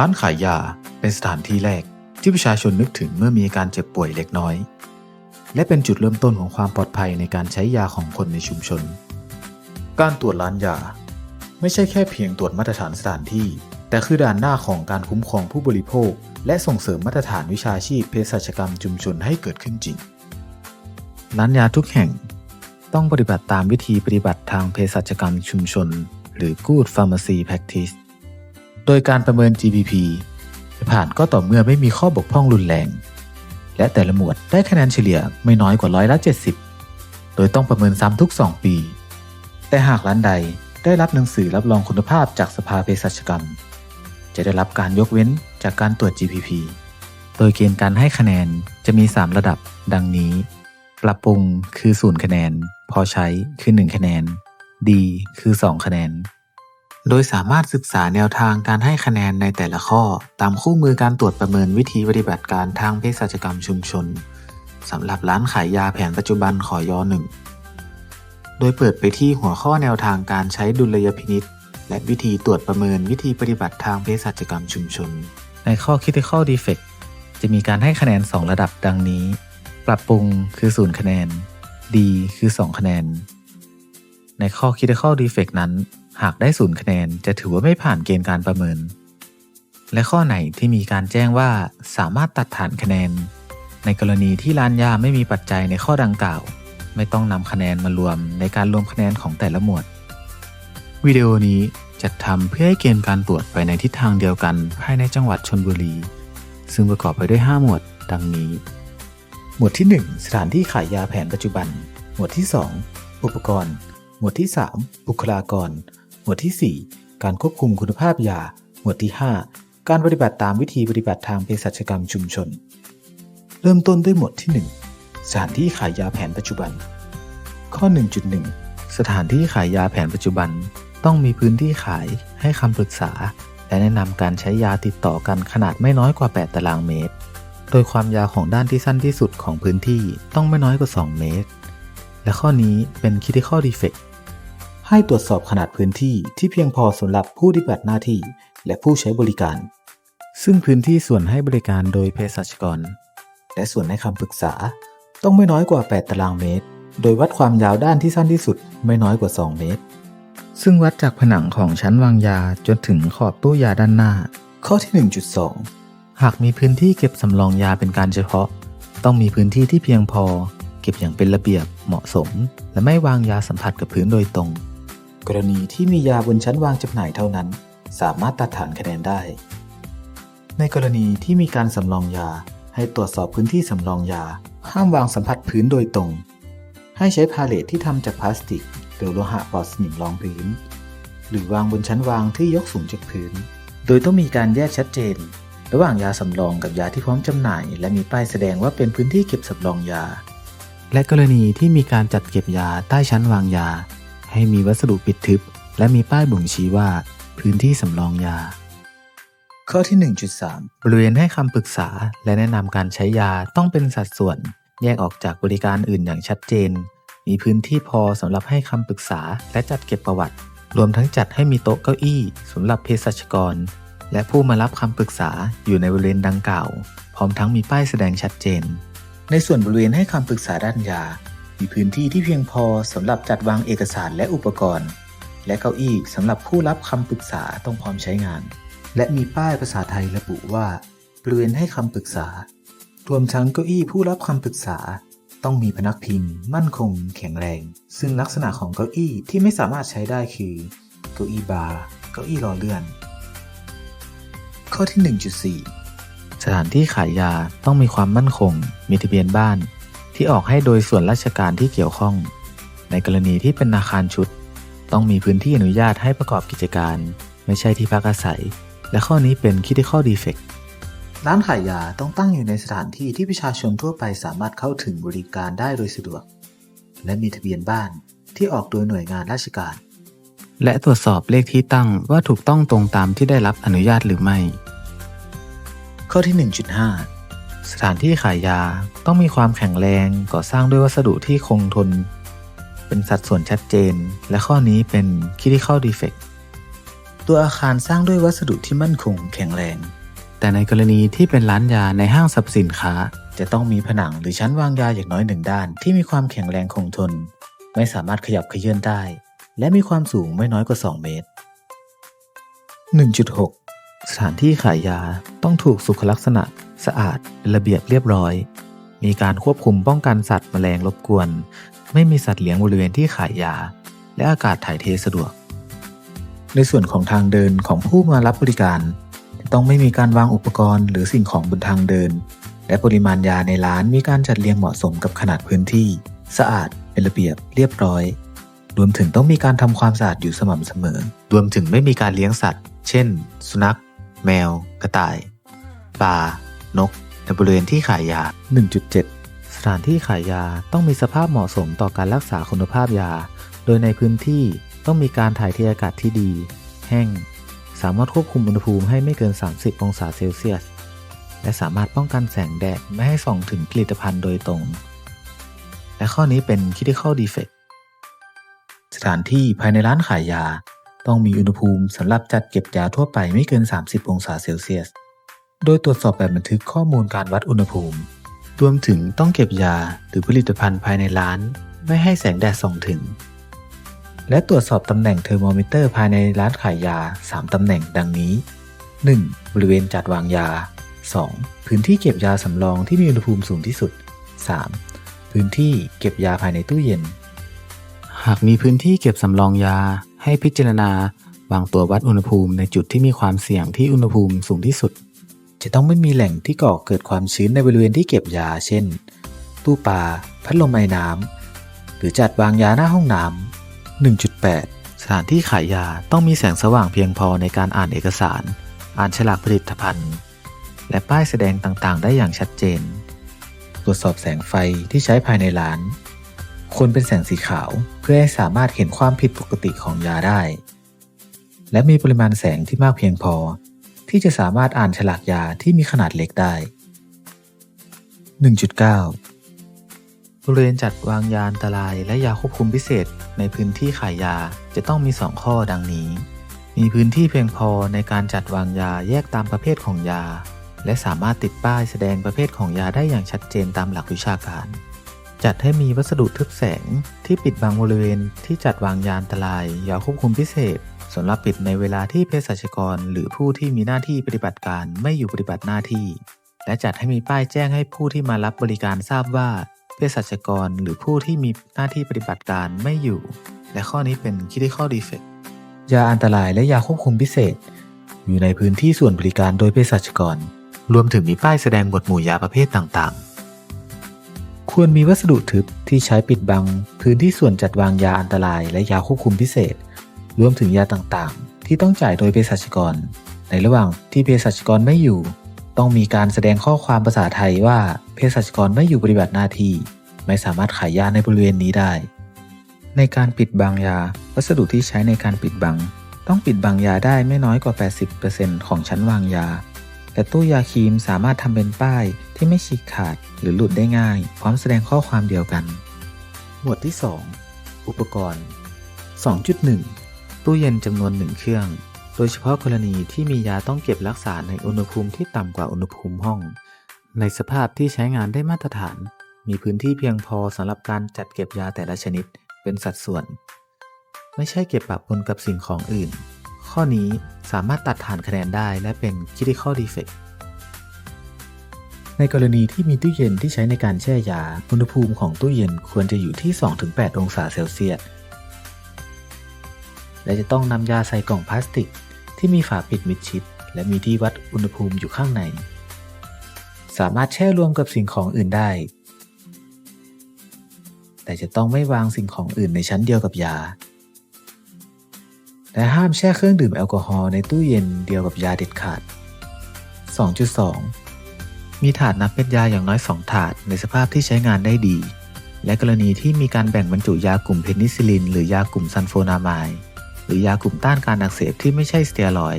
ร้านขายยาเป็นสถานที่แรกที่ประชาชนนึกถึงเมื่อมีอาการเจ็บป่วยเล็กน้อย และเป็นจุดเริ่มต้นของความปลอดภัยในการใช้ยาของคนในชุมชน การตรวจร้านยา ไม่ใช่แค่เพียงตรวจมาตรฐานสถานที่ แต่คือด่านหน้าของการคุ้มครองผู้บริโภค และส่งเสริมมาตรฐานวิชาชีพเภสัชกรรมชุมชนให้เกิดขึ้นจริง ร้านยาทุกแห่งต้องปฏิบัติตามวิธีปฏิบัติทางเภสัชกรรมชุมชน หรือ Good Pharmacy Practice โดยการประเมิน GPP จะผ่านก็ต่อเมื่อไม่มีข้อบกพร่องรุนแรง และแต่ละหมวดได้คะแนนเฉลี่ยไม่น้อยกว่าร้อยละ70 โดยต้องประเมินซ้ำทุก 2 ปี แต่หากร้านใดได้รับหนังสือรับรองคุณภาพจากสภาเภสัชกรรม จะได้รับการยกเว้นจากการตรวจ GPP โดยเกณฑ์การให้คะแนนจะมี 3 ระดับ ดังนี้ ปรับปรุงคือ 0 คะแนน พอใช้คือ 1 คะแนน ดีคือ 2 คะแนน โดยสามารถศึกษาแนวทางการให้คะแนนในแต่ละข้อ ตามคู่มือการตรวจประเมินวิธีปฏิบัติการทางเภสัชกรรมชุมชนสำหรับร้านขายยาแผนปัจจุบันขอยอหนึ่งโดยเปิดไปที่หัวข้อแนวทางการใช้ดุลยพินิษและวิธีตรวจประเมินวิธีปฏิบัติทางเภสัชกรรมชุมชน ในข้อ Critical Defect จะมีการให้คะแนน 2 ระดับดังนี้ ปรับปรุงคือ 0 คะแนน ดีคือ 2 คะแนน ในข้อ Critical Defect นั้น หากได้0คะแนนจะถือว่าไม่ผ่านเกณฑ์การประเมิน และข้อไหนที่มีการแจ้งว่าสามารถตัดฐานคะแนน ในกรณีที่ร้านยาไม่มีปัจจัยในข้อดังกล่าว ไม่ต้องนำคะแนนมารวมในการรวมคะแนนของแต่ละหมวด วิดีโอนี้จัดทำเพื่อให้เกณฑ์การตรวจไปในทิศทางเดียวกันภายในจังหวัดชนบุรี ซึ่งประกอบไปด้วย 5 หมวด ดังนี้ หมวดที่ 1 สถานที่ขายยาแผนปัจจุบัน หมวดที่ 2 อุปกรณ์ หมวดที่ 3 บุคลากร หมวดที่ 4 การควบคุมคุณภาพยา หมวดที่ 5 การปฏิบัติตามวิธีปฏิบัติทางเภสัชกรรมชุมชน เริ่มต้นด้วยหมวดที่ 1 สถานที่ขายยาแผนปัจจุบัน ข้อ 1.1 สถานที่ขายยาแผนปัจจุบัน ต้องมีพื้นที่ขายให้คำปรึกษา และแนะนำการใช้ยาติดต่อกันขนาดไม่น้อยกว่า 8 ตารางเมตร โดยความยาวของด้านที่สั้นที่สุดของพื้นที่ต้องไม่น้อยกว่า 2 เมตร และข้อนี้เป็น critical defect ให้ตรวจสอบขนาดพื้นที่ที่เพียงพอสำหรับผู้ปฏิบัติหน้าที่และผู้ใช้บริการ ซึ่งพื้นที่ส่วนให้บริการโดยเภสัชกร และส่วนให้คำปรึกษาต้องไม่น้อยกว่า 8 ตารางเมตร โดยวัดความยาวด้านที่สั้นที่สุดไม่น้อยกว่า 2 เมตร ซึ่งวัดจากผนังของชั้นวางยาจนถึงขอบตู้ยาด้านหน้า ข้อที่ 1.2 หากมีพื้นที่เก็บสำรองยาเป็นการเฉพาะ ต้องมีพื้นที่ที่เพียงพอ เก็บอย่างเป็นระเบียบเหมาะสม และไม่วางยาสัมผัสกับพื้นโดยตรง กรณีที่มียาบนชั้นวางจำหน่ายเท่านั้น สามารถตัดฐานคะแนนได้ ในกรณีที่มีการสำรองยา ให้ตรวจสอบพื้นที่สำรองยา ห้ามวางสัมผัสพื้นโดยตรง ให้ใช้พาเลทที่ทำจากพลาสติกหรือโลหะปลอดสนิมรองพื้น หรือวางบนชั้นวางที่ยกสูงจากพื้น โดยต้องมีการแยกชัดเจน ระหว่างยาสำรองกับยาที่พร้อมจำหน่าย และมีป้ายแสดงว่าเป็นพื้นที่เก็บสำรองยา และกรณีที่มีการจัดเก็บยาใต้ชั้นวางยา ให้มีวัสดุปิดทึบ และมีป้ายบ่งชี้ว่า พื้นที่สำรองยา ข้อที่ 1.3 บริเวณให้คำปรึกษาและแนะนำการใช้ยาต้องเป็นสัดส่วน แยกออกจากบริการอื่นอย่างชัดเจน มีพื้นที่พอสำหรับให้คำปรึกษาและจัดเก็บประวัติ รวมทั้งจัดให้มีโต๊ะเก้าอี้สำหรับเภสัชกร และผู้มารับคำปรึกษาอยู่ในบริเวณดังกล่าว พร้อมทั้งมีป้ายแสดงชัดเจน ในส่วนบริเวณให้คำปรึกษาด้านยา มีพื้นที่ที่เพียงพอสำหรับจัดวางเอกสารและอุปกรณ์ และเก้าอี้สำหรับผู้รับคำปรึกษาต้องพร้อมใช้งาน และมีป้ายภาษาไทยระบุว่าบริเวณให้คำปรึกษา รวมทั้งเก้าอี้ผู้รับคำปรึกษา ต้องมีพนักพิง มั่นคง แข็งแรง ซึ่งลักษณะของเก้าอี้ที่ไม่สามารถใช้ได้คือ เก้าอี้บาร์ เก้าอี้รอเลื่อน ข้อที่ 1.4 สถานที่ขายยาต้องมีความมั่นคง มีทะเบียนบ้าน ที่ออกให้โดยส่วนราชการที่เกี่ยวข้อง ในกรณีที่เป็นอาคารชุด ต้องมีพื้นที่อนุญาตให้ประกอบกิจการ ไม่ใช่ที่พักอาศัย และข้อนี้เป็น critical defect ร้านขายยาต้องตั้งอยู่ในสถานที่ที่ประชาชนทั่วไปสามารถเข้าถึงบริการได้โดยสะดวก และมีทะเบียนบ้านที่ออกโดยหน่วยงานราชการ และตรวจสอบเลขที่ตั้งว่าถูกต้องตรงตามที่ได้รับอนุญาตหรือไม่ ข้อที่ 1.5 สถานที่ขายยาต้องมีความแข็งแรงก่อสร้างด้วยวัสดุที่คงทน เป็นสัดส่วนชัดเจน และข้อนี้เป็น critical defect ตัวอาคารสร้างด้วยวัสดุที่มั่นคงแข็งแรง แต่ในกรณีที่เป็นร้านยาในห้างสรรพสินค้า จะต้องมีผนังหรือชั้นวางยาอย่างน้อยหนึ่งด้าน ที่มีความแข็งแรงคงทน ไม่สามารถขยับเขยื่อนได้ และมีความสูงไม่น้อยกว่า 2 เมตร 1.6 สถานที่ขายยาต้องถูกสุขลักษณะ สะอาดเป็นระเบียบเรียบร้อย มีการควบคุมป้องกันสัตว์แมลงรบกวน ไม่มีสัตว์เลี้ยงบริเวณที่ขายยา และอากาศถ่ายเทสะดวก ในส่วนของทางเดินของผู้มารับบริการ ต้องไม่มีการวางอุปกรณ์ หรือสิ่งของบนทางเดิน และปริมาณยาในร้านมีการจัดเรียงเหมาะสมกับขนาดพื้นที่ สะอาดเป็นระเบียบเรียบร้อย รวมถึงต้องมีการทำความสะอาดอยู่สม่ำเสมอ รวมถึงไม่มีการเลี้ยงสัตว์ เช่น สุนัข แมว กระต่ายปลา นกในบริเวณที่ขายยา 1.7 สถานที่ขายยาต้องมีสภาพเหมาะสมต่อการรักษาคุณภาพยา โดยในพื้นที่ต้องมีการถ่ายเทอากาศที่ดี แห้ง สามารถควบคุมอุณหภูมิให้ไม่เกิน 30 องศาเซลเซียส และสามารถป้องกันแสงแดดไม่ให้ส่องถึงผลิตภัณฑ์โดยตรง และข้อนี้เป็น critical defect สถานที่ภายในร้านขายยา ต้องมีอุณหภูมิสำหรับจัดเก็บยาทั่วไปไม่เกิน 30 องศาเซลเซียส โดยตรวจสอบแบบบันทึกข้อมูลการวัดอุณหภูมิ รวมถึงต้องเก็บยาหรือผลิตภัณฑ์ภายในร้าน ไม่ให้แสงแดดส่องถึง และตรวจสอบตำแหน่งเทอร์โมมิเตอร์ภายในร้านขายยา 3 ตำแหน่งดังนี้ 1. บริเวณจัดวางยา 2. พื้นที่เก็บยาสำรองที่มีอุณหภูมิสูงที่สุด 3. พื้นที่เก็บยาภายในตู้เย็น หากมีพื้นที่เก็บสำรองยา ให้พิจารณาวางตัววัดอุณหภูมิในจุดที่มีความเสี่ยงที่อุณหภูมิสูงที่สุด จะต้องไม่มีแหล่งที่ก่อเกิดความชื้นในบริเวณที่เก็บยา เช่น ตู้ปลาพัดลมไอ้น้ำหรือจัดวางยาหน้าห้องน้ำ1.8 สถานที่ขายยาต้องมีแสงสว่างเพียงพอในการอ่านเอกสาร อ่านฉลากผลิตภัณฑ์ และป้ายแสดงต่างๆ ได้อย่างชัดเจน ตรวจสอบแสงไฟที่ใช้ภายในร้านควรเป็นแสงสีขาวเพื่อให้สามารถเห็นความผิดปกติของยาได้ และมีปริมาณแสงที่มากเพียงพอ ที่จะสามารถอ่านฉลากยาที่มีขนาดเล็กได้ 1.9 บริเวณจัดวางยาอันตรายและยาควบคุมพิเศษในพื้นที่ขายยาจะต้องมี 2 ข้อดังนี้ มีพื้นที่เพียงพอในการจัดวางยาแยกตามประเภทของยา และสามารถติดป้ายแสดงประเภทของยาได้อย่างชัดเจนตามหลักวิชาการ จัดให้มีวัสดุทึบแสงที่ปิดบังบริเวณที่จัดวางยาอันตรายยาควบคุมพิเศษ สำหรับปิดในเวลาที่เภสัชกร หรือผู้ที่มีหน้าที่ปฏิบัติการไม่อยู่ปฏิบัติหน้าที่ และจัดให้มีป้ายแจ้งให้ผู้ที่มารับบริการทราบว่าเภสัชกร หรือผู้ที่มีหน้าที่ปฏิบัติการไม่อยู่ และข้อนี้เป็น critical defect ยาอันตรายและยาควบคุมพิเศษ อยู่ในพื้นที่ส่วนบริการโดยเภสัชกร รวมถึงมีป้ายแสดงบทหมู่ยาประเภทต่างๆ ควรมีวัสดุทึบที่ใช้ปิดบัง พื้นที่ส่วนจัดวางยาอันตรายและยาควบคุมพิเศษ รวมถึงยาต่างๆ ที่ต้องจ่ายโดยเภสัชกร ในระหว่างที่เภสัชกรไม่อยู่ ต้องมีการแสดงข้อความภาษาไทยว่าเภสัชกรไม่อยู่ปฏิบัติหน้าที่ ไม่สามารถขายยาในบริเวณนี้ได้ ในการปิดบังยา วัสดุที่ใช้ในการปิดบัง ต้องปิดบังยาได้ไม่น้อยกว่า 80%ของชั้นวางยาแต่ตู้ยาครีมสามารถทำเป็นป้ายที่ไม่ฉีกขาดหรือหลุดได้ง่าย พร้อมแสดงข้อความเดียวกัน หมวดที่ 2 อุปกรณ์ 2.1 ตู้เย็นจำนวน1เครื่อง โดยเฉพาะกรณีที่มียาต้องเก็บรักษาในอุณหภูมิที่ต่ำกว่าอุณหภูมิห้อง ในสภาพที่ใช้งานได้มาตรฐาน มีพื้นที่เพียงพอสำหรับการจัดเก็บยาแต่ละชนิดเป็นสัดส่วน ไม่ใช่เก็บปะปนกับสิ่งของอื่น ข้อนี้สามารถตัดฐานคะแนนได้และเป็น critical defect ในกรณีที่มีตู้เย็นที่ใช้ในการแช่ยา อุณหภูมิของตู้เย็นควรจะอยู่ที่ 2-8 องศาเซลเซียส และจะต้องนำยาใส่กล่องพลาสติก ที่มีฝาปิดมิดชิด และมีที่วัดอุณหภูมิอยู่ข้างใน สามารถแช่รวมกับสิ่งของอื่นได้ แต่จะต้องไม่วางสิ่งของอื่นในชั้นเดียวกับยา และห้ามแช่เครื่องดื่มแอลกอฮอล์ในตู้เย็นเดียวกับยาเด็ดขาด 2.2 มีถาดนับเป็นยาอย่างน้อย 2 ถาดในสภาพที่ใช้งานได้ดีและกรณีที่มีการแบ่งบรรจุยากลุ่มเพนิซิลิน หรือยากลุ่มซันโฟนามาย หรือยากลุ่มต้านการอักเสบที่ไม่ใช่สเตียรอย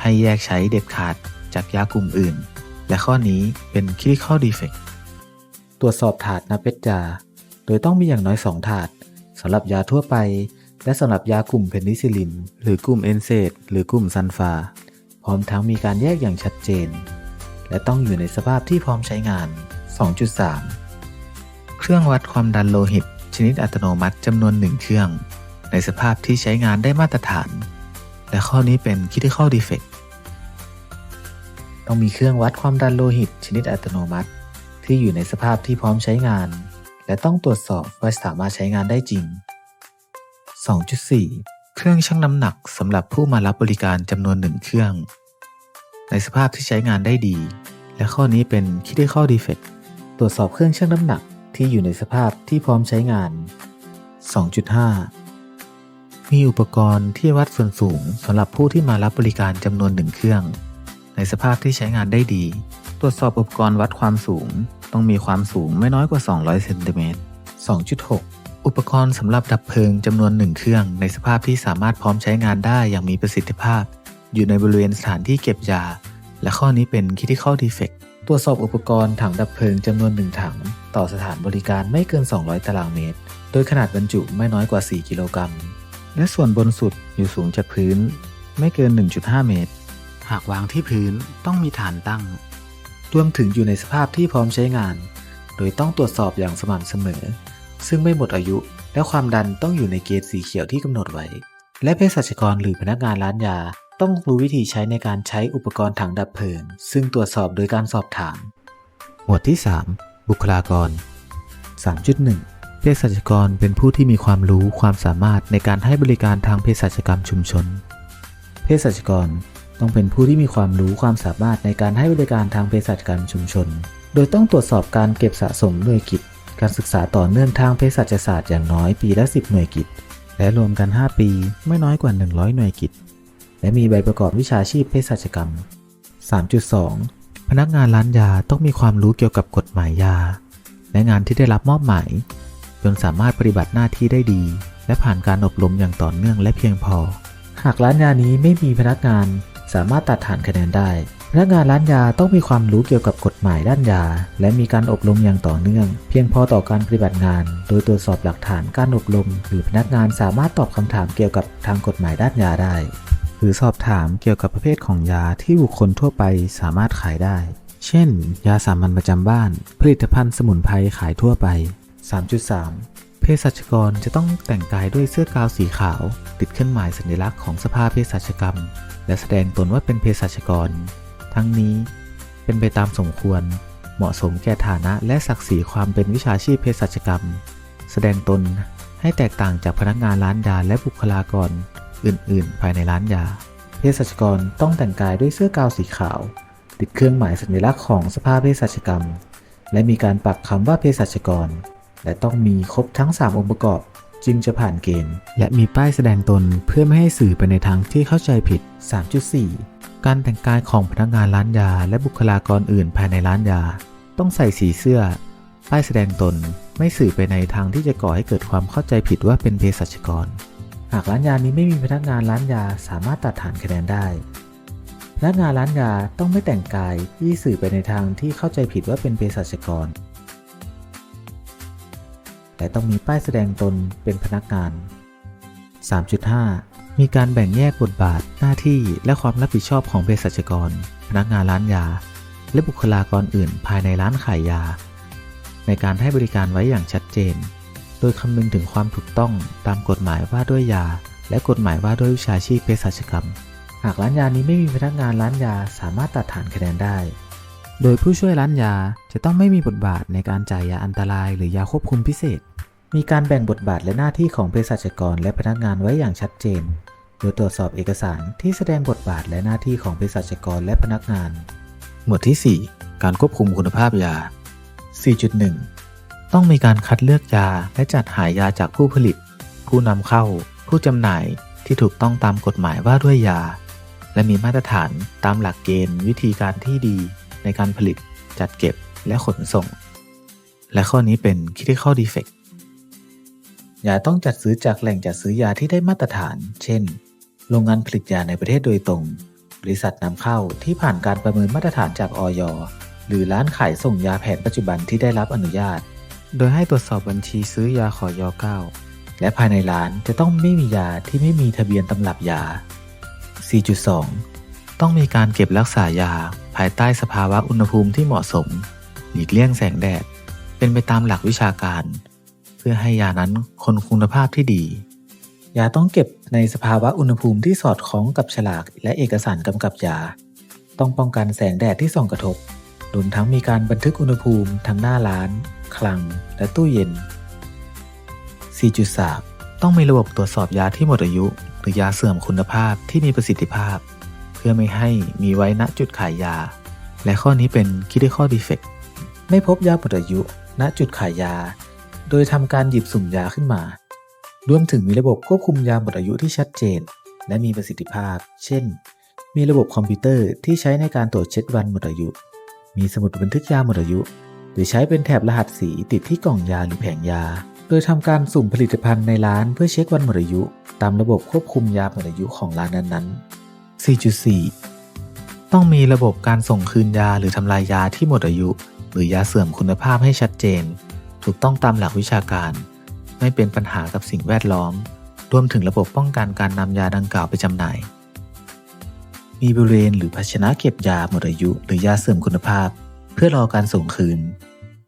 ให้แยกใช้เด็ดขาดจากยากลุ่มอื่น และข้อนี้เป็น critical defect ตรวจสอบถาดนับเป็นยา โดยต้องมีอย่างน้อย 2 ถาดสำหรับยาทั่วไป และสำหรับยากลุ่มเพนิซิลิน หรือกลุ่มเอนเซดหรือกลุ่มซันฟา พร้อมทั้งมีการแยกอย่างชัดเจน และต้องอยู่ในสภาพที่พร้อมใช้งาน 2.3 เครื่องวัดความดันโลหิต ชนิดอัตโนมัติจำนวนหนึ่งเครื่อง ในสภาพที่ใช้งานได้มาตรฐาน และข้อนี้เป็น critical defect ต้องมีเครื่องวัดความดันโลหิตชนิดอัตโนมัติ ที่อยู่ในสภาพที่พร้อมใช้งาน และต้องตรวจสอบว่าสามารถใช้งานได้จริง 2.4 เครื่องชั่งน้ำหนักสำหรับผู้มารับบริการจำนวนหนึ่งเครื่อง ในสภาพที่ใช้งานได้ดี และข้อนี้เป็น critical defect ตรวจสอบเครื่องชั่งน้ำหนักที่อยู่ในสภาพที่พร้อมใช้งาน 2.5 มีอุปกรณ์ที่วัดส่วนสูงสำหรับผู้ที่มารับบริการจำนวนหนึ่งเครื่อง ในสภาพที่ใช้งานได้ดี ตรวจสอบอุปกรณ์วัดความสูง ต้องมีความสูงไม่น้อยกว่า 200เซนติเมตร2.6 อุปกรณ์สำหรับดับเพลิงจำนวนหนึ่งเครื่อง ในสภาพที่สามารถพร้อมใช้งานได้อย่างมีประสิทธิภาพ อยู่ในบริเวณสถานที่เก็บยา และข้อนี้เป็น critical defect ตรวจสอบอุปกรณ์ถังดับเพลิงจำนวนหนึ่งถัง ต่อสถานบริการไม่เกิน 200 ตารางเมตร โดยขนาดบรรจุไม่น้อยกว่า 4 กิโลกรัม และส่วนบนสุดอยู่สูงจากพื้น ไม่เกิน 1.5 เมตร หากวางที่พื้นต้องมีฐานตั้ง รวมถึงอยู่ในสภาพที่พร้อมใช้งาน โดยต้องตรวจสอบอย่างสม่ำเสมอ ซึ่งไม่หมดอายุ และความดันต้องอยู่ในเกณฑ์สีเขียวที่กำหนดไว้ และเภสัชกรหรือพนักงานร้านยาต้องรู้วิธีใช้ในการใช้อุปกรณ์ถังดับเพลิง ซึ่งตรวจสอบโดยการสอบถาม หมวดที่ 3 บุคลากร 3.1 เภสัชกรเป็นผู้ที่มีความรู้ความสามารถในการให้บริการทางเภสัชกรรมชุมชน เภสัชกรต้องเป็นผู้ที่มีความรู้ความสามารถในการให้บริการทางเภสัชกรรมชุมชน โดยต้องตรวจสอบการเก็บสะสมหน่วยกิจ การศึกษาต่อเนื่องทางเภสัชศาสตร์อย่างน้อยปีละ 10 หน่วยกิจ และรวมกัน 5 ปีไม่น้อยกว่า 100 หน่วยกิจ และมีใบประกอบวิชาชีพเภสัชกรรม 3.2 พนักงานร้านยาต้องมีความรู้เกี่ยวกับกฎหมายยา และงานที่ได้รับมอบหมาย จนสามารถปฏิบัติหน้าที่ได้ดี และผ่านการอบรมอย่างต่อเนื่องและเพียงพอ หากร้านยานี้ไม่มีพนักงานสามารถตัดฐานคะแนนได้ พนักงานร้านยาต้องมีความรู้เกี่ยวกับกฎหมายด้านยา และมีการอบรมอย่างต่อเนื่อง เพียงพอต่อการปฏิบัติงาน โดยตรวจสอบหลักฐานการอบรม หรือพนักงานสามารถตอบคำถามเกี่ยวกับทางกฎหมายด้านยาได้ หรือสอบถามเกี่ยวกับประเภทของยาที่บุคคลทั่วไปสามารถขายได้ เช่น ยาสามัญประจำบ้าน ผลิตภัณฑ์สมุนไพรขายทั่วไป 3.3 เภสัชกรจะต้องแต่งกายด้วยเสื้อกาวสีขาว ติดเครื่องหมายสัญลักษณ์ของสภาเภสัชกรรม และแสดงตนว่าเป็นเภสัชกร ทั้งนี้เป็นไปตามสมควร เหมาะสมแก่ฐานะและศักดิ์ศรีความเป็นวิชาชีพเภสัชกรรม แสดงตนให้แตกต่างจากพนักงานร้านยาและบุคลากร อื่น ๆ ภายในร้านยา เภสัชกรต้องแต่งกายด้วยเสื้อกาวสีขาว ติดเครื่องหมายสัญลักษณ์ของสภาเภสัชกรรม และมีการปักคำว่าเภสัชกร และต้องมีครบทั้ง 3 องค์ประกอบ จึงจะผ่านเกณฑ์ และมีป้ายแสดงตนเพื่อไม่ให้สื่อไปในทางที่เข้าใจผิด 3.4 การแต่งกายของพนักงานร้านยา และบุคลากรอื่นภายในร้านยา ต้องใส่สีเสื้อ ป้ายแสดงตนไม่สื่อไปในทางที่จะก่อให้เกิดความเข้าใจผิดว่าเป็นเภสัชกร หากร้านยานี้ไม่มีพนักงานร้านยาสามารถตัดฐานคะแนนได้พนักงานร้านยาต้องไม่แต่งกายที่สื่อไปในทางที่เข้าใจผิดว่าเป็นเภสัชกร และต้องมีป้ายแสดงตนเป็นพนักงาน 3.5 มีการแบ่งแยกบทบาทหน้าที่และความรับผิดชอบของเภสัชกร พนักงานร้านยา และบุคลากรอื่นภายในร้านขายยา ในการให้บริการไว้อย่างชัดเจน โดยคำนึงถึงความถูกต้องตามกฎหมายว่าด้วยยา และกฎหมายว่าด้วยวิชาชีพเภสัชกรรม หากร้านยานี้ไม่มีพนักงานร้านยาสามารถตัดฐานคะแนนได้ โดยผู้ช่วยร้านยาจะต้องไม่มีบทบาทในการจ่ายยาอันตรายหรือยาควบคุมพิเศษ มีการแบ่งบทบาทและหน้าที่ของเภสัชกรและพนักงานไว้อย่างชัดเจน โดยตรวจสอบเอกสารที่แสดงบทบาทและหน้าที่ของเภสัชกรและพนักงาน หมวดที่ 4 การควบคุมคุณภาพยา 4.1 ต้องมีการคัดเลือกยาและจัดหายาจากผู้ผลิต ผู้นำเข้า ผู้จำหน่ายที่ถูกต้องตามกฎหมายว่าด้วยยา และมีมาตรฐานตามหลักเกณฑ์ วิธีการที่ดีในการผลิต จัดเก็บและขนส่ง และข้อนี้เป็น critical defect ยาต้องจัดซื้อจากแหล่งจัดซื้อยาที่ได้มาตรฐาน เช่น โรงงานผลิตยาในประเทศโดยตรง บริษัทนำเข้าที่ผ่านการประเมินมาตรฐานจากออยหรือร้านขายส่งยาแผนปัจจุบันที่ได้รับอนุญาต โดยให้ตรวจสอบบัญชีซื้อยาขอยอ9และภายในร้านจะต้องไม่มียาที่ไม่มีทะเบียนตำรับยา 4.2 ต้องมีการเก็บรักษายา ภายใต้สภาวะอุณหภูมิที่เหมาะสม หลีกเลี่ยงแสงแดด เป็นไปตามหลักวิชาการ พื่อให้ยานั้นคงคุณภาพที่ดี ยาต้องเก็บในสภาวะอุณหภูมิที่สอดคล้องกับฉลากและเอกสารกำกับยา ต้องป้องกันแสงแดดที่ส่องกระทบรวมทั้งมีการบันทึกอุณหภูมิทั้งหน้าร้าน คลัง และตู้เย็น 4.3 ต้องมีระบบตรวจสอบยาที่หมดอายุ หรือยาเสื่อมคุณภาพที่มีประสิทธิภาพ เพื่อไม่ให้มีไว้ณจุดขายยา และข้อนี้เป็น critical defect ไม่พบยาหมดอายุ ณจุดขายยา โดยทำการหยิบสุ่มยาขึ้นมา รวมถึงมีระบบควบคุมยาหมดอายุที่ชัดเจน และมีประสิทธิภาพ เช่น มีระบบคอมพิวเตอร์ที่ใช้ในการตรวจเช็ควันหมดอายุ มีสมุดบันทึกยาหมดอายุ หรือใช้เป็นแถบรหัสสีติดที่กล่องยาหรือแผงยา โดยทำการสุ่มผลิตภัณฑ์ในร้านเพื่อเช็ควันหมดอายุ ตามระบบควบคุมยาหมดอายุของร้านนั้นๆ 4.4ต้องมีระบบการส่งคืนยาหรือทำลายยาที่หมดอายุ หรือยาเสื่อมคุณภาพให้ชัดเจน ถูกต้องตามหลักวิชาการ ไม่เป็นปัญหากับสิ่งแวดล้อม รวมถึงระบบป้องกันการนำยาดังกล่าวไปจำหน่าย มีบริเวณหรือภาชนะเก็บยาหมดอายุ หรือยาเสื่อมคุณภาพ เพื่อรอการส่งคืน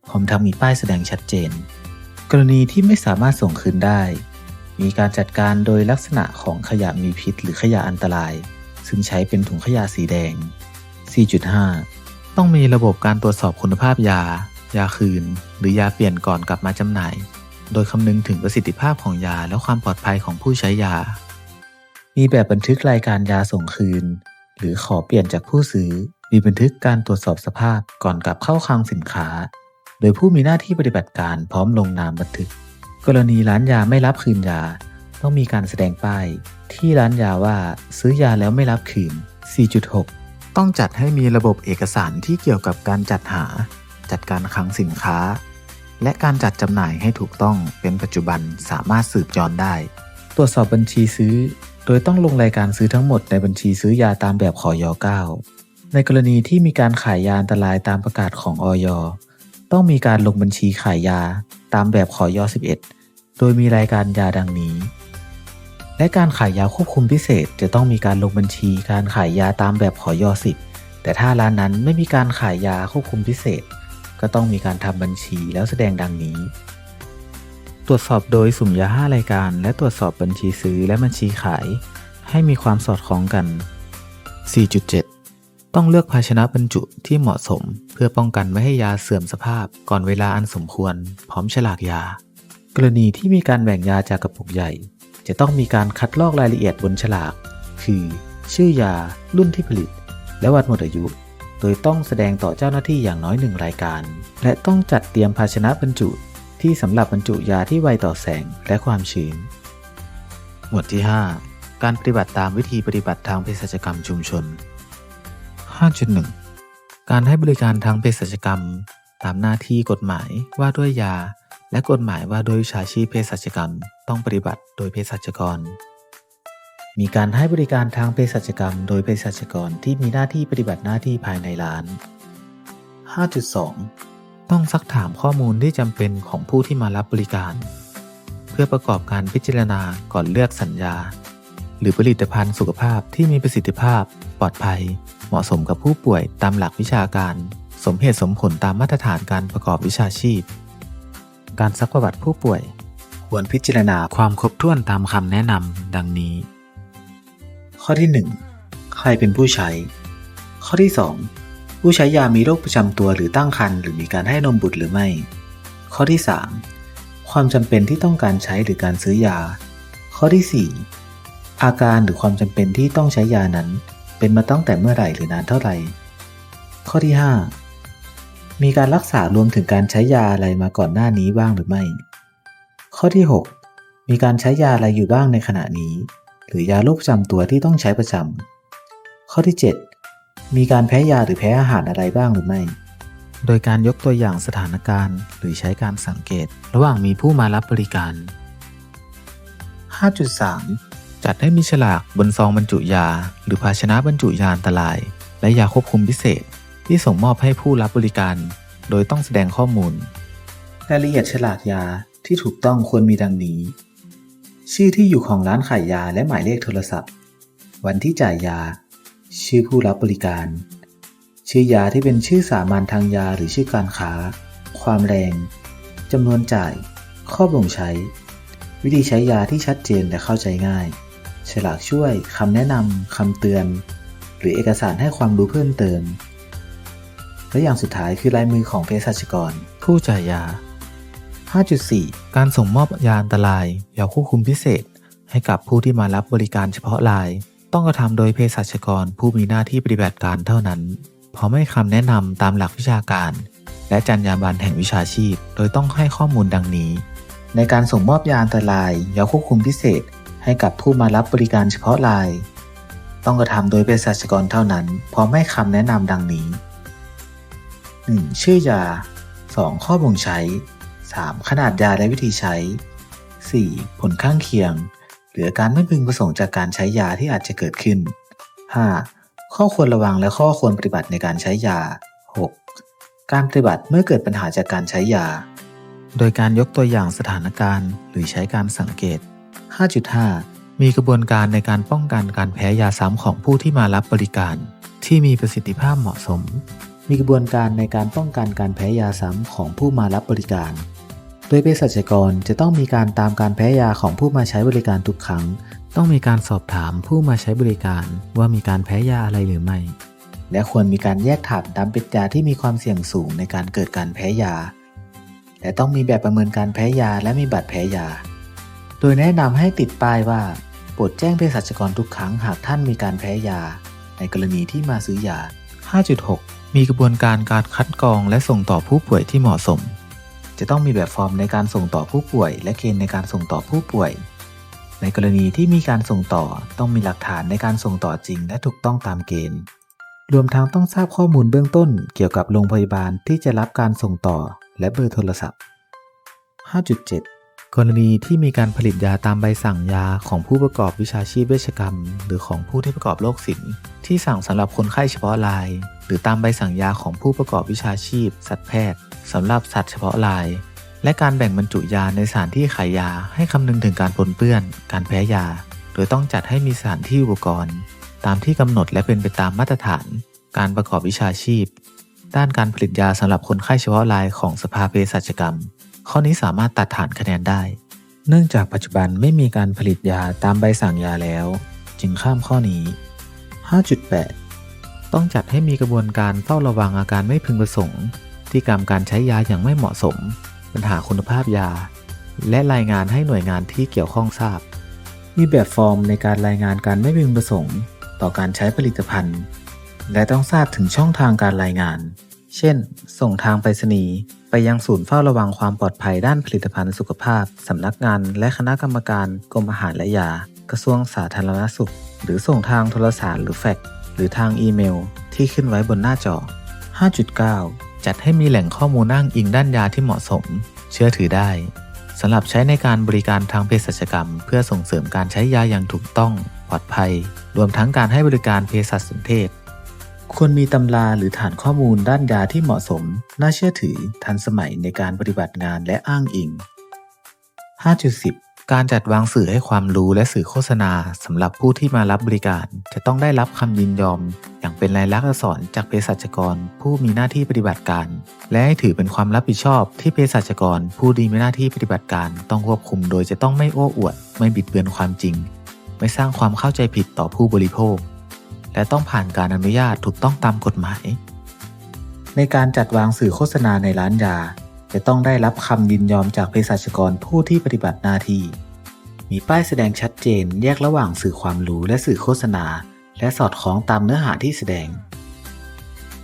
พร้อมทั้งมีป้ายแสดงชัดเจน กรณีที่ไม่สามารถส่งคืนได้ มีการจัดการโดยลักษณะของขยะมีพิษ หรือขยะอันตราย ซึ่งใช้เป็นถุงขยะสีแดง 4.5 ต้องมีระบบการตรวจสอบคุณภาพยา ยาคืน หรือยาเปลี่ยนก่อนกลับมาจำหน่าย โดยคำนึงถึงประสิทธิภาพของยาและความปลอดภัยของผู้ใช้ยา มีแบบบันทึกรายการยาส่งคืน หรือขอเปลี่ยนจากผู้ซื้อ มีบันทึกการตรวจสอบสภาพก่อนกลับเข้าคลังสินค้า โดยผู้มีหน้าที่ปฏิบัติการพร้อมลงนามบันทึก กรณีร้านยาไม่รับคืนยา ต้องมีการแสดงป้าย ที่ร้านยาว่าซื้อยาแล้วไม่รับคืน 4.6ต้องจัดให้มีระบบเอกสารที่เกี่ยวกับการจัดหา จัดการคลังสินค้า และการจัดจำหน่ายให้ถูกต้องเป็นปัจจุบันสามารถสืบจรได้ ตรวจสอบบัญชีซื้อ โดยต้องลงรายการซื้อทั้งหมดในบัญชีซื้อยาตามแบบขอย9ในกรณีที่มีการขายยาอันตรายตามประกาศของอยต้องมีการลงบัญชีขายยาตามแบบขอย11 โดยมีรายการยาดังนี้ และการขายยาควบคุมพิเศษจะต้องมีการลงบัญชีการขายยาตามแบบขอย10แต่ถ้าร้านนั้นไม่มีการขายยาควบคุมพิเศษ ก็ต้องมีการทำบัญชีแล้วแสดงดังนี้ ตรวจสอบโดยสุ่มยา5รายการ และตรวจสอบบัญชีซื้อและบัญชีขาย ให้มีความสอดคล้องกัน 4.7 ต้องเลือกภาชนะบรรจุที่เหมาะสม เพื่อป้องกันไม่ให้ยาเสื่อมสภาพ ก่อนเวลาอันสมควร พร้อมฉลากยา กรณีที่มีการแบ่งยาจากกระปุกใหญ่ จะต้องมีการคัดลอกรายละเอียดบนฉลาก คือ ชื่อยา รุ่นที่ผลิต และวันหมดอายุ ดยต้องแสดงต่อเจ้าหน้าที่อย่างน้อยหนึ่งรายการ และต้องจัดเตรียมภาชนะบรรจุที่สำหรับบรรจุยาที่ไวต่อแสงและความชื้น หมวดที่ 5 การปฏิบัติตามวิธีปฏิบัติทางเภสัชกรรมชุมชน 5.1 การให้บริการทางเภสัชกรรม ตามหน้าที่กฎหมายว่าด้วยยา และกฎหมายว่าด้วยวิชาชีพเภสัชกรรม ต้องปฏิบัติโดยเภสัชกร มีการให้บริการทางเภสัชกรรม โดยเภสัชกรที่มีหน้าที่ปฏิบัติหน้าที่ภายในร้าน 5.2 ต้องซักถามข้อมูลที่จำเป็นของผู้ที่มารับบริการ เพื่อประกอบการพิจารณาก่อนเลือกสัญญา หรือผลิตภัณฑ์สุขภาพที่มีประสิทธิภาพ ปลอดภัย เหมาะสมกับผู้ป่วยตามหลักวิชาการ สมเหตุสมผลตามมาตรฐานการประกอบวิชาชีพ การซักประวัติผู้ป่วย ควรพิจารณาความครบถ้วนตามคำแนะนำดังนี้ ข้อที่ 1 ใครเป็นผู้ใช้ ข้อที่ 2 ผู้ใช้ยามีโรคประจำตัวหรือตั้งครรภ์หรือมีการให้นมบุตรหรือไม่ ข้อที่ 3 ความจำเป็นที่ต้องการใช้หรือการซื้อยา ข้อที่ 4 อาการหรือความจำเป็นที่ต้องใช้ยานั้น เป็นมาตั้งแต่เมื่อไหร่หรือนานเท่าไหร่ ข้อที่ 5 มีการรักษารวมถึงการใช้ยาอะไรมาก่อนหน้านี้บ้างหรือไม่ ข้อที่ 6 มีการใช้ยาอะไรอยู่บ้างในขณะนี้ หรือยาโรคประจำตัวที่ต้องใช้ประจำข้อที่ 7 มีการแพ้ยาหรือแพ้อาหารอะไรบ้างหรือไม่ โดยการยกตัวอย่างสถานการณ์หรือใช้การสังเกต ระหว่างมีผู้มารับบริการ 5.3 จัดให้มีฉลากบนซองบรรจุยา หรือภาชนะบรรจุยาอันตราย และยาควบคุมพิเศษ ที่ส่งมอบให้ผู้รับบริการ โดยต้องแสดงข้อมูลรายละเอียดฉลากยาที่ถูกต้องควรมีดังนี้ ชื่อที่อยู่ของร้านขายยาและหมายเลขโทรศัพท์ วันที่จ่ายยา ชื่อผู้รับบริการ ชื่อยาที่เป็นชื่อสามัญทางยาหรือชื่อการค้า ความแรงจำนวนจ่าย ข้อบ่งใช้ วิธีใช้ยาที่ชัดเจนและเข้าใจง่าย ฉลากช่วยคำแนะนำคำเตือน หรือเอกสารให้ความรู้เพิ่มเติมและอย่างสุดท้ายคือลายมือของเภสัชกร ผู้จ่ายยา 5.4 การส่งมอบยาอันตรายยาควบคุมพิเศษ ให้กับผู้ที่มารับบริการเฉพาะราย ต้องกระทำโดยเภสัชกรผู้มีหน้าที่ปฏิบัติการเท่านั้นพร้อมให้คำแนะนำตามหลักวิชาการ และจรรยาบรรณแห่งวิชาชีพ โดยต้องให้ข้อมูลดังนี้ ในการส่งมอบยาอันตรายยาควบคุมพิเศษ ให้กับผู้มารับบริการเฉพาะราย ต้องกระทำโดยเภสัชกรเท่านั้น พร้อมให้คำแนะนำดังนี้ 1. ชื่อยา 2. ข้อบ่งใช้ 3. ขนาดยาและวิธีใช้ 4. ผลข้างเคียง หรือการไม่พึงประสงค์จากการใช้ยาที่อาจจะเกิดขึ้น 5. ข้อควรระวังและข้อควรปฏิบัติในการใช้ยา 6. การปฏิบัติเมื่อเกิดปัญหาจากการใช้ยา โดยการยกตัวอย่างสถานการณ์ หรือใช้การสังเกต 5.5 มีกระบวนการในการป้องกันการแพ้ยาซ้ำของผู้ที่มารับบริการ ที่มีประสิทธิภาพเหมาะสมมีกระบวนการในการป้องกันการแพ้ยาซ้ำของผู้มารับบริการ โดยเภสัชกรจะต้องมีการตามการแพ้ยาของผู้มาใช้บริการทุกครั้ง ต้องมีการสอบถามผู้มาใช้บริการว่ามีการแพ้ยาอะไรหรือไม่ และควรมีการแยกถาดดำเป็นยาที่มีความเสี่ยงสูงในการเกิดการแพ้ยา และต้องมีแบบประเมินการแพ้ยาและมีบัตรแพ้ยา โดยแนะนำให้ติดป้ายว่าโปรดแจ้งเภสัชกรทุกครั้งหากท่านมีการแพ้ยา ในกรณีที่มาซื้อยา 5.6 มีกระบวนการการคัดกรองและส่งต่อผู้ป่วยที่เหมาะสม จะต้องมีแบบฟอร์มในการส่งต่อผู้ป่วย และเกณฑ์ในการส่งต่อผู้ป่วย ในกรณีที่มีการส่งต่อต้องมีหลักฐานในการส่งต่อจริง และถูกต้องตามเกณฑ์ รวมทั้งต้องทราบข้อมูลเบื้องต้น เกี่ยวกับโรงพยาบาลที่จะรับการส่งต่อและเบอร์โทรศัพท์ 5.7 กรณีที่มีการผลิตยาตามใบสั่งยาของผู้ประกอบวิชาชีพเวชกรรม หรือของผู้ที่ประกอบโรคศิลป์ที่สั่งสำหรับคนไข้เฉพาะราย หรือตามใบสั่งยาของผู้ประกอบวิชาชีพสัตวแพทย์ สำหรับสัตว์เฉพาะราย และการแบ่งบรรจุยาในสถานที่ขายยาให้คำนึงถึงการปนเปื้อน การแพ้ยา โดยต้องจัดให้มีสถานที่อุปกรณ์ ตามที่กำหนดและเป็นไปตามมาตรฐาน การประกอบวิชาชีพ ด้านการผลิตยาสำหรับคนไข้เฉพาะรายของสภาเภสัชกรรม ข้อนี้สามารถตัดฐานคะแนนได้ เนื่องจากปัจจุบันไม่มีการผลิตยาตามใบสั่งยาแล้ว จึงข้ามข้อนี้ 5.8 ต้องจัดให้มีกระบวนการเฝ้าระวังอาการไม่พึงประสงค์ ที่กรรมการใช้ยาอย่างไม่เหมาะสม ปัญหาคุณภาพยา และรายงานให้หน่วยงานที่เกี่ยวข้องทราบ มีแบบฟอร์มในการรายงานการไม่พึงประสงค์ ต่อการใช้ผลิตภัณฑ์ และต้องทราบถึงช่องทางการรายงาน เช่น ส่งทางไปรษณีย์ไปยังศูนย์เฝ้าระวังความปลอดภัยด้านผลิตภัณฑ์สุขภาพ สำนักงาน และคณะกรรมการกรมอาหารและยา กระทรวงสาธารณสุข หรือส่งทางโทรสารหรือแฟกซ์หรือทางอีเมล ที่ขึ้นไว้บนหน้าจอ 5.9 จัดให้มีแหล่งข้อมูลอ้างอิงด้านยาที่เหมาะสม เชื่อถือได้สำหรับใช้ในการบริการทางเภสัชกรรม เพื่อส่งเสริมการใช้ยาอย่างถูกต้อง ปลอดภัย รวมทั้งการให้บริการเภสัชสนเทศ ควรมีตำราหรือฐานข้อมูลด้านยาที่เหมาะสม น่าเชื่อถือ ทันสมัยในการปฏิบัติงานและอ้างอิง 5.10 การจัดวางสื่อให้ความรู้และสื่อโฆษณาสำหรับผู้ที่มารับบริการ จะต้องได้รับคำยินยอม อย่างเป็นลายลักษณ์อักษรจากเภสัชกร ผู้มีหน้าที่ปฏิบัติการ และให้ถือเป็นความรับผิดชอบที่เภสัชกร ผู้ดีมีหน้าที่ปฏิบัติการ ต้องควบคุมโดยจะต้องไม่โอ้อวด ไม่บิดเบือนความจริง ไม่สร้างความเข้าใจผิดต่อผู้บริโภค และต้องผ่านการอนุญาตถูกต้องตามกฎหมาย ในการจัดวางสื่อโฆษณาในร้านยา จะต้องได้รับคำยินยอมจากเภสัชกรผู้ที่ปฏิบัติหน้าที่ มีป้ายแสดงชัดเจนแยกระหว่างสื่อความรู้และสื่อโฆษณา และสอดคล้องตามเนื้อหาที่แสดง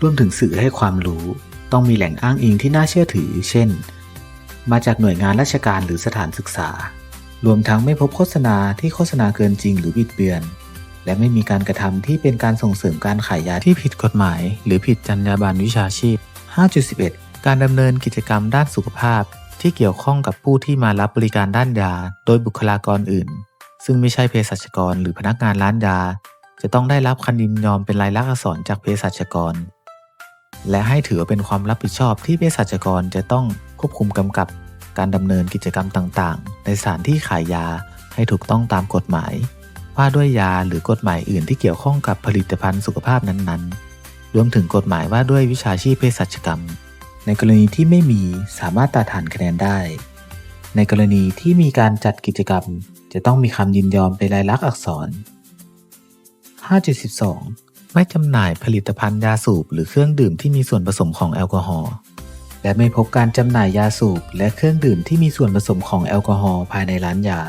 รวมถึงสื่อให้ความรู้ต้องมีแหล่งอ้างอิงที่น่าเชื่อถือ เช่น มาจากหน่วยงานราชการหรือสถานศึกษา รวมทั้งไม่พบโฆษณาที่โฆษณาเกินจริงหรือบิดเบือน และไม่มีการกระทำที่เป็นการส่งเสริมการขายยาที่ผิดกฎหมาย หรือผิดจรรยาบรรณวิชาชีพ 5.11 การดำเนินกิจกรรมด้านสุขภาพที่เกี่ยวข้องกับผู้ที่มารับบริการด้านยาโดยบุคลากรอื่น ซึ่งไม่ใช่เภสัชกรหรือพนักงานร้านยา จะต้องได้รับคำยินยอมเป็นลายลักษณ์อักษรจากเภสัชกร และให้ถือเป็นความรับผิดชอบที่เภสัชกรจะต้องควบคุมกำกับการดำเนินกิจกรรมต่างๆ ในสถานที่ขายยาให้ถูกต้องตามกฎหมาย ว่าด้วยยาหรือกฎหมายอื่นที่เกี่ยวข้องกับผลิตภัณฑ์สุขภาพนั้นๆ รวมถึงกฎหมายว่าด้วยวิชาชีพเภสัชกรรม ในกรณีที่ไม่มีสามารถตัดฐานคะแนนได้ ในกรณีที่มีการจัดกิจกรรม จะต้องมีคำยินยอมเป็นลายลักษณ์อักษร 5.12 ไม่จำหน่ายผลิตภัณฑ์ยาสูบหรือเครื่องดื่มที่มีส่วนผสมของแอลกอฮอล์และไม่พบการจำหน่ายยาสูบและเครื่องดื่มที่มีส่วนผสมของแอลกอฮอล์ภายในร้านยา